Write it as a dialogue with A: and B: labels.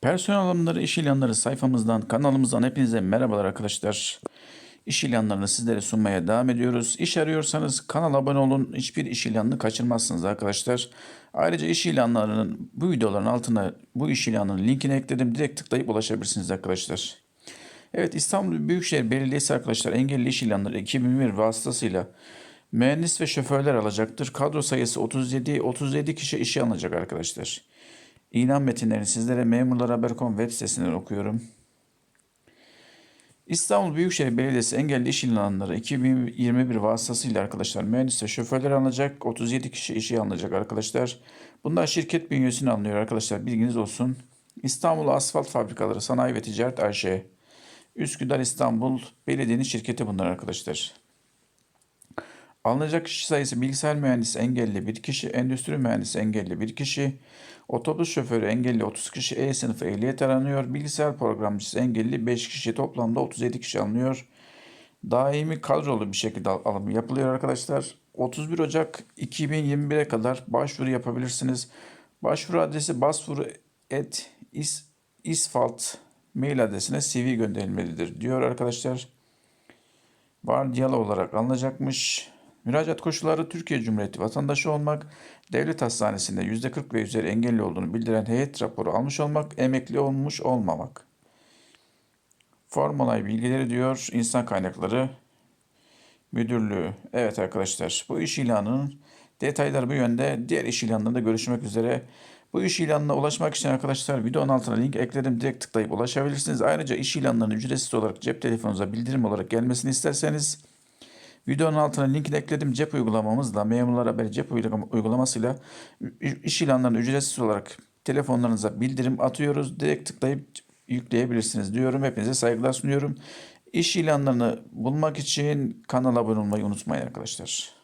A: Personel alımları, iş ilanları sayfamızdan, kanalımızdan hepinize merhabalar arkadaşlar. İş ilanlarını sizlere sunmaya devam ediyoruz. İş arıyorsanız kanala abone olun. Hiçbir iş ilanını kaçırmazsınız arkadaşlar. Ayrıca iş ilanlarının bu videoların altına bu iş ilanının linkini ekledim. Direkt tıklayıp ulaşabilirsiniz arkadaşlar. Evet İstanbul Büyükşehir Belediyesi arkadaşlar engelli iş ilanları 2001 vasıtasıyla mühendis ve şoförler alacaktır. Kadro sayısı 37 37 kişi işe alınacak arkadaşlar. İlan metinlerini sizlere memurlarhaber.com web sitesinden okuyorum. İstanbul Büyükşehir Belediyesi engelli iş ilanları 2021 vasıtasıyla arkadaşlar mühendis ve şoförler alınacak. 37 kişi işe alınacak arkadaşlar. Bunlar şirket bünyesine alınıyor arkadaşlar bilginiz olsun. İstanbul Asfalt Fabrikaları Sanayi ve Ticaret AŞ. Üsküdar İstanbul Belediyenin şirketi bunlar arkadaşlar. Alınacak kişi sayısı bilgisayar mühendisi engelli bir kişi, endüstri mühendisi engelli bir kişi, otobüs şoförü engelli 30 kişi, E sınıfı ehliyet aranıyor, bilgisayar programcısı engelli 5 kişi, toplamda 37 kişi alınıyor. Daimi kadrolu bir şekilde al- alım yapılıyor arkadaşlar. 31 Ocak 2021'e kadar başvuru yapabilirsiniz. Başvuru adresi başvuru et is, isfalt mail adresine CV gönderilmelidir diyor arkadaşlar vardiyalı olarak alınacakmış. Müracaat koşulları Türkiye Cumhuriyeti vatandaşı olmak, devlet hastanesinde %40 ve üzeri engelli olduğunu bildiren heyet raporu almış olmak, emekli olmuş olmamak. Form onay bilgileri diyor insan kaynakları müdürlüğü. Evet arkadaşlar bu iş ilanının detayları bu yönde. Diğer iş ilanlarında görüşmek üzere. Bu iş ilanına ulaşmak için arkadaşlar videonun altına link ekledim. Direkt tıklayıp ulaşabilirsiniz. Ayrıca iş ilanlarının ücretsiz olarak cep telefonunuza bildirim olarak gelmesini isterseniz videonun altına linkini ekledim. Cep uygulamamızla memurlar haberi cep uygulama- uygulamasıyla iş ilanlarını ücretsiz olarak telefonlarınıza bildirim atıyoruz. Direkt tıklayıp yükleyebilirsiniz diyorum. Hepinize saygılar sunuyorum. İş ilanlarını bulmak için kanala abone olmayı unutmayın arkadaşlar.